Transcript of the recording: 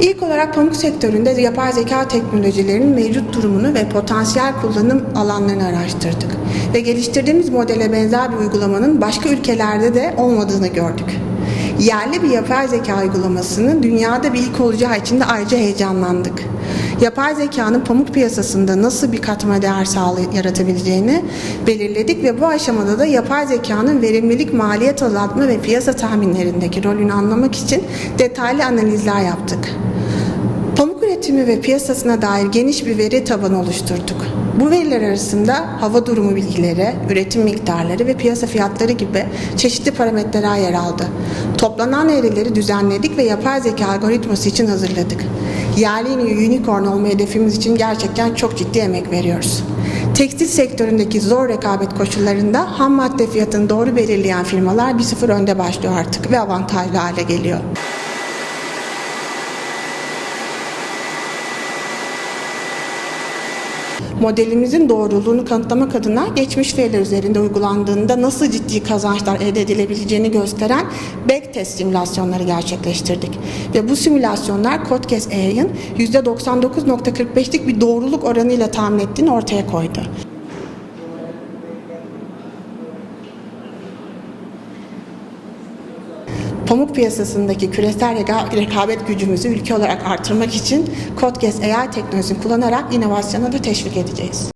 İlk olarak pamuk sektöründe yapay zeka teknolojilerinin mevcut durumunu ve potansiyel kullanım alanlarını araştırdık. Ve geliştirdiğimiz modele benzer bir uygulamanın başka ülkelerde de olmadığını gördük. Yerli bir yapay zeka uygulamasının dünyada bir ilk olacağı için de ayrıca heyecanlandık. Yapay zekanın pamuk piyasasında nasıl bir katma değer sağlay- yaratabileceğini belirledik ve bu aşamada da yapay zekanın verimlilik, maliyet azaltma ve piyasa tahminlerindeki rolünü anlamak için detaylı analizler yaptık. Üretimi ve piyasasına dair geniş bir veri tabanı oluşturduk. Bu veriler arasında hava durumu bilgileri, üretim miktarları ve piyasa fiyatları gibi çeşitli parametreler yer aldı. Toplanan verileri düzenledik ve yapay zeka algoritması için hazırladık. Yerli unicorn olma hedefimiz için gerçekten çok ciddi emek veriyoruz. Tekstil sektöründeki zor rekabet koşullarında ham madde fiyatını doğru belirleyen firmalar 1-0 önde başlıyor artık ve avantajlı hale geliyor. Modelimizin doğruluğunu kanıtlamak adına geçmiş veriler üzerinde uygulandığında nasıl ciddi kazançlar elde edilebileceğini gösteren backtest simülasyonları gerçekleştirdik. Ve bu simülasyonlar Codecast AI'ın %99.45'lik bir doğruluk oranıyla tahmin ettiğini ortaya koydu. Pamuk piyasasındaki küresel reka- rekabet gücümüzü ülke olarak artırmak için Codecast AI teknolojisini kullanarak inovasyona da teşvik edeceğiz.